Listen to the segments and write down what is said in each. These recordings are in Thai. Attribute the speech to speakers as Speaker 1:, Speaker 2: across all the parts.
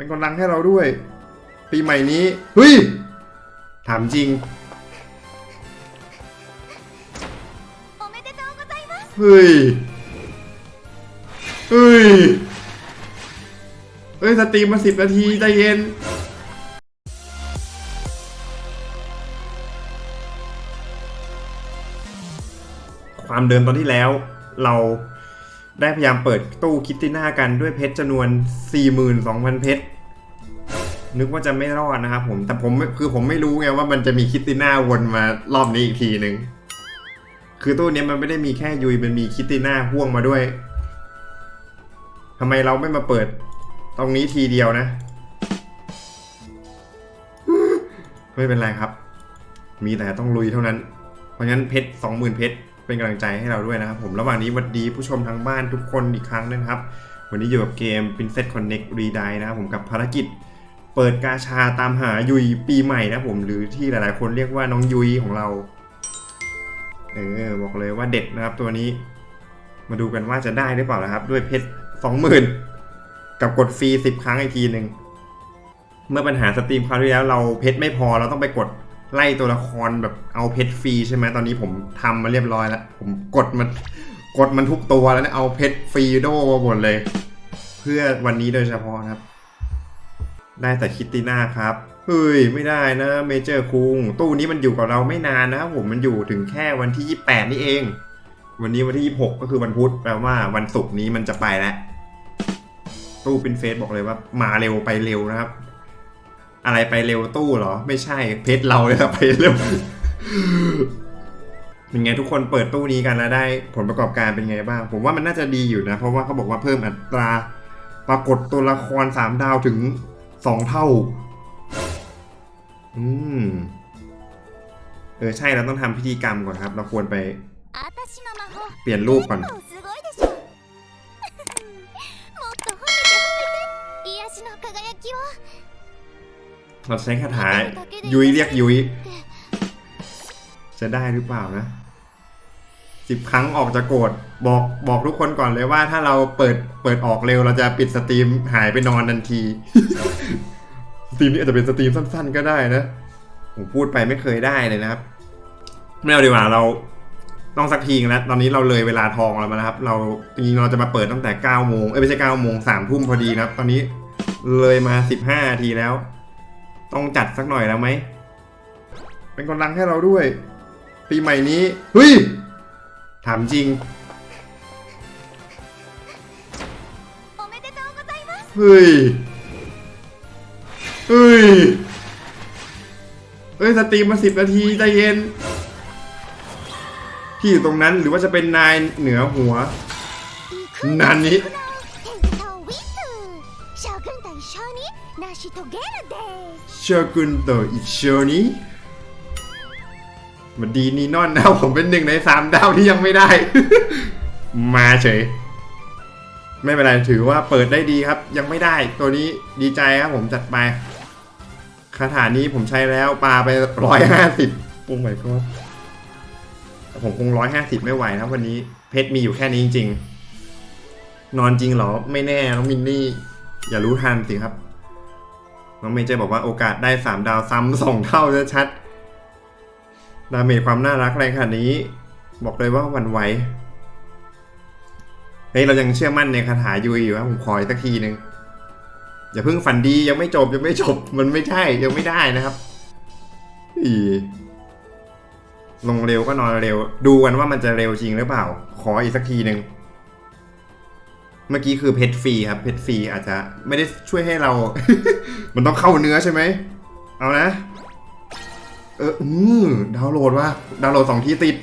Speaker 1: เป็นกำลังให้เราด้วย ปีใหม่นี้เฮ้ยถามจริงเฮ้ยเฮ้ยเฮ้ย สตรีมมาสิบนาทีใจเย็นความเดิมตอนที่แล้วเรา ได้พยายามเปิดตู้คิตติน่ากันด้วยเพชรจำนวน 42,000 เพชร นึกว่าจะไม่รอดนะครับผม แต่ผมคือผมไม่รู้ไงว่ามันจะมีคิตติน่าวนมารอบนี้อีกทีหนึ่งคือตู้นี้มันไม่ได้มีแค่ยุยมันมีคิตติน่าพ่วงมาด้วยทำไมเราไม่มาเปิดตรงนี้ทีเดียวนะ ไม่เป็นไรครับ มีแต่ต้องลุยเท่านั้น เพราะงั้นเพชรสองหมื่นเพชร เป็นกำลังใจให้เราด้วยนะครับผมระหว่างนี้วัดดีผู้ชมทางบ้านทุกคนอีกครั้งนะครับ วันนี้อยู่กับเกม Princess Connect r e d i นะครับผมกับภารกิจ เปิดกาชาตามหายุยปีใหม่นะผมหรือที่หลายๆ คนเรียกว่าน้องยุยของเราเออบอกเลยว่าเด็ดนะครับตัวนี้ มาดูกันว่าจะได้หรือเปล่านะครับ ด้วยเพชรสองหมื่นกับกดฟรีสิบครั้งอีกทีหนึ่งเมื่อปัญหาสตรีมคราวที่แล้วเราเพชรไม่พอเราต้องไปกด ไล่ตัวละครแบบเอาเพชรฟรีใช่ไหมตอนนี้ผมทำมาเรียบร้อยแล้วผมกดมันกดมันทุกตัวแล้วนะเอาเพชรฟรีโดมาหมดเลย เพื่อวันนี้โดยเฉพาะครับ ได้แต่คิตติน่าครับเฮ้ยไม่ได้นะเมเจอร์คุงตู้นี้มันอยู่กับเราไม่นานนะครับผมมันอยู่ถึงแค่วันที่ 28 นี่เอง วันนี้วันที่ 26 ก็คือวันพุธแปลว่าวันศุกร์นี้มันจะไปแล้วตู้เป็นเฟสบอกเลยว่ามาเร็วไปเร็วนะครับ อะไรไปเร็วตู้เหรอ ไม่ใช่เพชรเราเลยไปเร็วเป็นไงทุกคนเปิดตู้นี้กันแล้วได้ผลประกอบการเป็นไงบ้าง ผมว่ามันน่าจะดีอยู่นะ เพราะว่าเขาบอกว่าเพิ่มอัตรา ปรากฏตัวละครสามดาวถึงสองเท่า อืม เออใช่เราต้องทำพิธีกรรมก่อนครับ เราควรไป เปลี่ยนรูปก่อน เราใช้คาถายุ้ยเรียกยุ้ยจะได้หรือเปล่านะสิบครั้งออกจะโกรธบอกบอกทุกคนก่อนเลยว่า ถ้าเราเปิดเปิดออกเร็วเราจะปิดสตรีมหายไปนอนทันที สตรีมนี้อาจจะเป็นสตรีมสั้น ๆ ก็ได้นะ ผมพูดไปไม่เคยได้เลยนะครับ ไม่เอาดีกว่าเราต้องสักทีแล้วตอนนี้เราเลยเวลาทองแล้วนะครับ เราจริงๆเราจะมาเปิดตั้งแต่9โมงเอ้ยไม่ใช่9โมง3ทุ่มพอดีนะครับ ตอนนี้เลยมา 15นาทีแล้ว ต้องจัดสักหน่อยแล้วไหม เป็นกำลังให้เราด้วย ปีใหม่นี้เฮ้ยถามจริงเฮ้ยเฮ้ยเฮ้ยสตรีมมาสิบนาทีใจเย็น พี่อยู่ตรงนั้นหรือว่าจะเป็นนายเหนือหัว
Speaker 2: นานนี้ に成し遂げるです
Speaker 1: เชอร์กุนโตอิเชอนี้มันดีนีนอนนะผมเป็นหนึ่งในสามดาวที่ยังไม่ได้ มาเฉย ไม่เป็นไรถือว่าเปิดได้ดีครับ ยังไม่ได้ตัวนี้ดีใจครับผมจัดไปคาถานี้ผมใช้แล้วปาไปร้อยห้าสิบโอ้ my god แต่ผมคงร้อยห้าสิบไม่ไหวครับวันนี้ เพชรมีอยู่แค่นี้จริง ๆ นอนจริงเหรอ ไม่แน่น้องมินนี่ อย่ารู้ทันสิครับ น้องเมย์จะบอกว่าโอกาสได้สามดาวซ้ำสองเท่าจะชัด ดาเมจความน่ารักอะไรขนาดนี้ บอกเลยว่าวันไหวเฮ้ยเรายังเชื่อมั่นในคาถายุยอยู่ครับผมขออีกสักทีหนึ่งอย่าเพิ่งฝันดียังไม่จบยังไม่จบมันไม่ใช่ยังไม่ได้นะครับอีลงเร็วก็นอนเร็ว ดูกันว่ามันจะเร็วจริงหรือเปล่า ขออีกสักทีหนึ่ง เมื่อกี้คือเพชรฟรีครับเพชรฟรีอาจจะไม่ได้ช่วยให้เรา มันต้องเข้าเนื้อใช่ไหมเอานะ เอออืดาวน์โหลดว่าดาวน์โหลดสองทีติด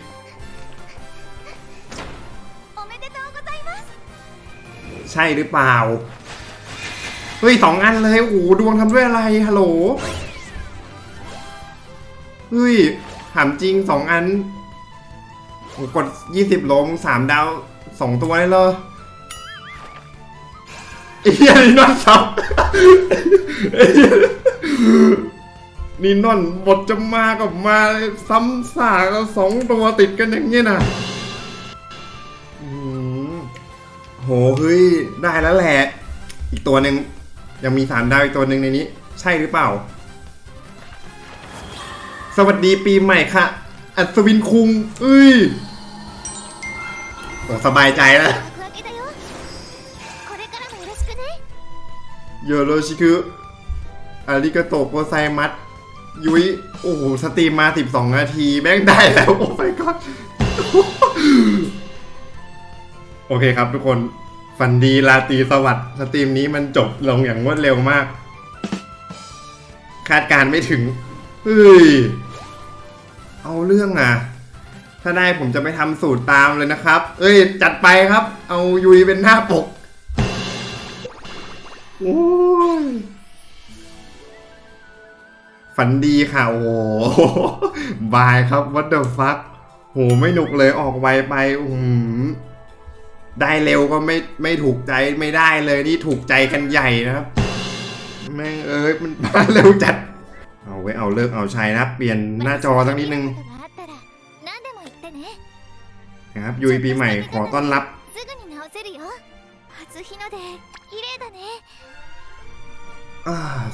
Speaker 1: ใช่หรือเปล่า เฮ้ยสองอันเลย โอ้โหดวงทำด้วยอะไร ฮัลโหล เฮ้ย ถามจริงสองอัน กดยี่สิบลงสามดาวสองตัวเลยเหรอ เหี้ยนี่นอนซับนี่นอนบทจะมากับมาซ้ำซากสองตัวติดกันอย่างเงี้ยนะโหเฮ้ยได้แล้วแหละ อีกตัวหนึ่งยังมีสามดาวอีกตัวหนึ่งในนี้ ใช่หรือเปล่า สวัสดีปีใหม่ค่ะ อัศวินคุงเอ้ยโอ้สบายใจแล้ว โยโรชิคุอาริกาโตโกไซมัสยุ้ยโอ้โห สตรีมมา 12 นาที แม่งได้แล้ว โอ้ my god โอเคครับทุกคนฝันดีราตีสวัสดิ์สตรีมนี้มันจบลงอย่างรวดเร็วมาก คาดการไม่ถึงเฮ้ย เอาเรื่องอะ ถ้าได้ผมจะไปทำสูตรตามเลยนะครับ เอ้ย จัดไปครับ เอายุยเป็นหน้าปก ฝันดีค่ะ โอ้โหบายครับวัตเตอร์ฟัคโหไม่หนุกเลยออกไวไปอืมได้เร็วก็ไม่ไม่ถูกใจไม่ได้เลยนี่ถูกใจกันใหญ่นะครับแม่งเอ้ยมันมาเร็วจัด เอาไว้เอาเลิกเอาชัยนะเปลี่ยนหน้าจอสักนิดนึงนะครับยุยปีใหม่ขอต้อนรับ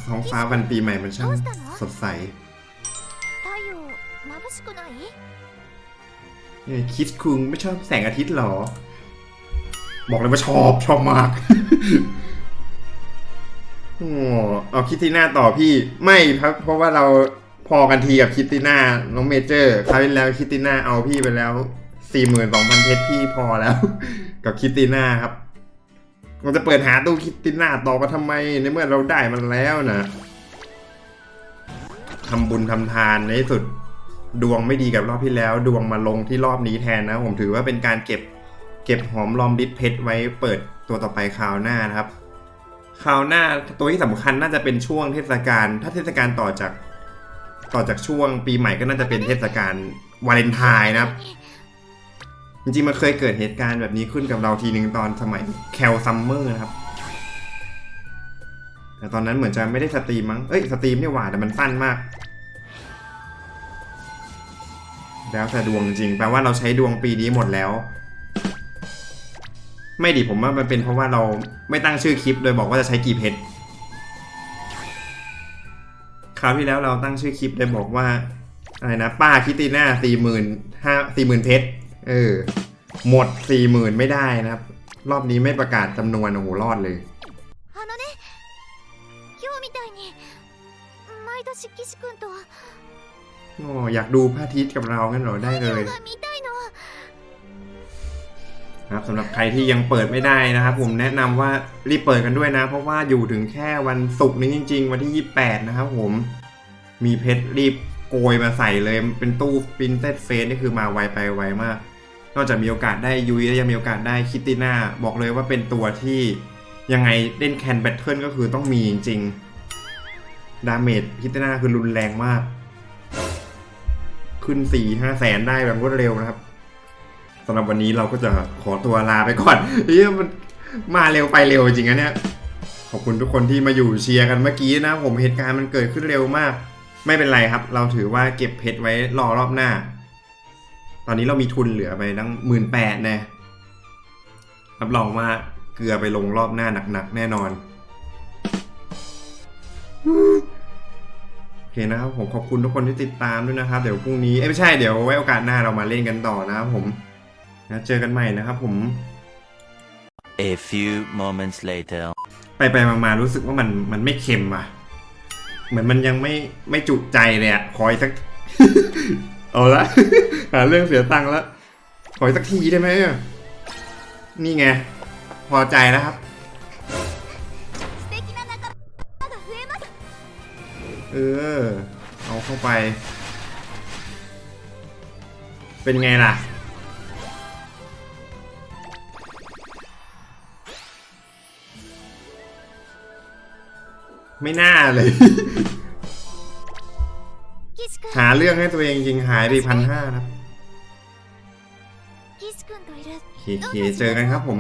Speaker 1: ท้องฟ้าวันปีใหม่มันช่างสดใสนี่คิดคุงไม่ชอบแสงอาทิตย์หรอ บอกเลยว่าชอบชอบมากโอ้เอาคิตติน่าต่อพี่ ไม่ครับ เพราะว่าเราพอกันทีกับคิตติน่าน้องเมเจอร์คราวแล้วคิตติน่าเอาพี่ไปแล้วสี่หมื่นสองพันเพชรพี่พอแล้ว กับคิตติน่าครับ มันจะเปิดหาตู้คิตติน่าต่อมาทำไมในเมื่อเราได้มันแล้วนะทำบุญทำทานในที่สุดดวงไม่ดีกับรอบที่แล้ว ดวงมาลงที่รอบนี้แทนนะผมถือว่าเป็นการเก็บ เก็บหอมรอมริดเพชรไว้เปิดตัวต่อไปคราวหน้านะครับคราวหน้าตัวที่สำคัญน่าจะเป็นช่วงเทศกาลถ้าเทศกาลต่อจากต่อจากช่วงปีใหม่ก็น่าจะเป็นเทศกาลวาเลนไทน์นะครับ จริงๆ มันเคยเกิดเหตุการณ์แบบนี้ขึ้นกับเราทีหนึ่งตอนสมัยแคลซัมเมอร์นะครับ แต่ตอนนั้นเหมือนจะไม่ได้สตรีมมั้ง เอ้ย สตรีมนี่หว่า แต่มันสั้นมาก แล้วแต่ดวงจริง แปลว่าเราใช้ดวงปีนี้หมดแล้ว ไม่ดิผมว่ามันเป็นเพราะว่าเราไม่ตั้งชื่อคลิปโดยบอกว่าจะใช้กี่เพชร คราวที่แล้วเราตั้งชื่อคลิปโดยบอกว่าอะไรนะ ป้าคิตติน่าสี่หมื่นห้าสี่หมื่นเพชร เออ หมดสี่หมื่นไม่ได้นะครับ รอบนี้ไม่ประกาศจำนวนโอ้โหรอดเลยโอ้อยากดูพระอาทิตย์กับเรางั้นเหรอได้เลยครับสำหรับใครที่ยังเปิดไม่ได้นะครับ ผมแนะนำว่ารีบเปิดกันด้วยนะ เพราะว่าอยู่ถึงแค่วันศุกร์นี้จริง ๆ วันที่ 28 นะครับผมมีเพชรรีบโกยมาใส่เลย เป็นตู้ปินเซสเฟสนี่คือมาไวไปไวมาก นอกจากมีโอกาสได้ยุยแล้วยังมีโอกาสได้คิตติน่าบอกเลยว่าเป็นตัวที่ยังไงเล่นแคนแบทเทิลก็คือต้องมีจริงๆดาเมจคิตติน่าคือรุนแรงมาก ขึ้น4ี่ห้าแสนได้แบบรวดเร็วนะครับสำหรับวันนี้เราก็จะขอตัวลาไปก่อนเฮ้ยมันมาเร็วไปเร็วจริงนะเนี่ยขอบคุณทุกคนที่มาอยู่เชียร์กันเมื่อกี้นะ ผมเหตุการณ์มันเกิดขึ้นเร็วมาก ไม่เป็นไรครับ เราถือว่าเก็บเพชรไว้รอรอบหน้า ตอนนี้เรามีทุนเหลือไปตั้งหมื่นแปดนะรับรองว่าเกลือไปลงรอบหน้าหนักๆ แน่นอน โอเคนะครับผมขอบคุณทุกคนที่ติดตามด้วยนะครับ เดี๋ยวพรุ่งนี้ เอ้ยไม่ใช่เดี๋ยวไว้โอกาสหน้าเรามาเล่นกันต่อนะครับผมนะเจอกันใหม่นะครับผม
Speaker 3: A few moments later.
Speaker 1: ไปไปมามารู้สึกว่ามันมันไม่เค็มอะ เหมือนมันยังไม่ไม่จุใจเลยอะขออีกสัก เอาละ หาเรื่องเสียตังค์แล้วขอสักทีได้ไหมนี่ไง พอใจนะครับเออ เอาเข้าไป เป็นไงล่ะ ไม่น่าเลย หาเรื่องให้ตัวเองจริงหายไปพันห้าครับเคเคเจอกันครับผม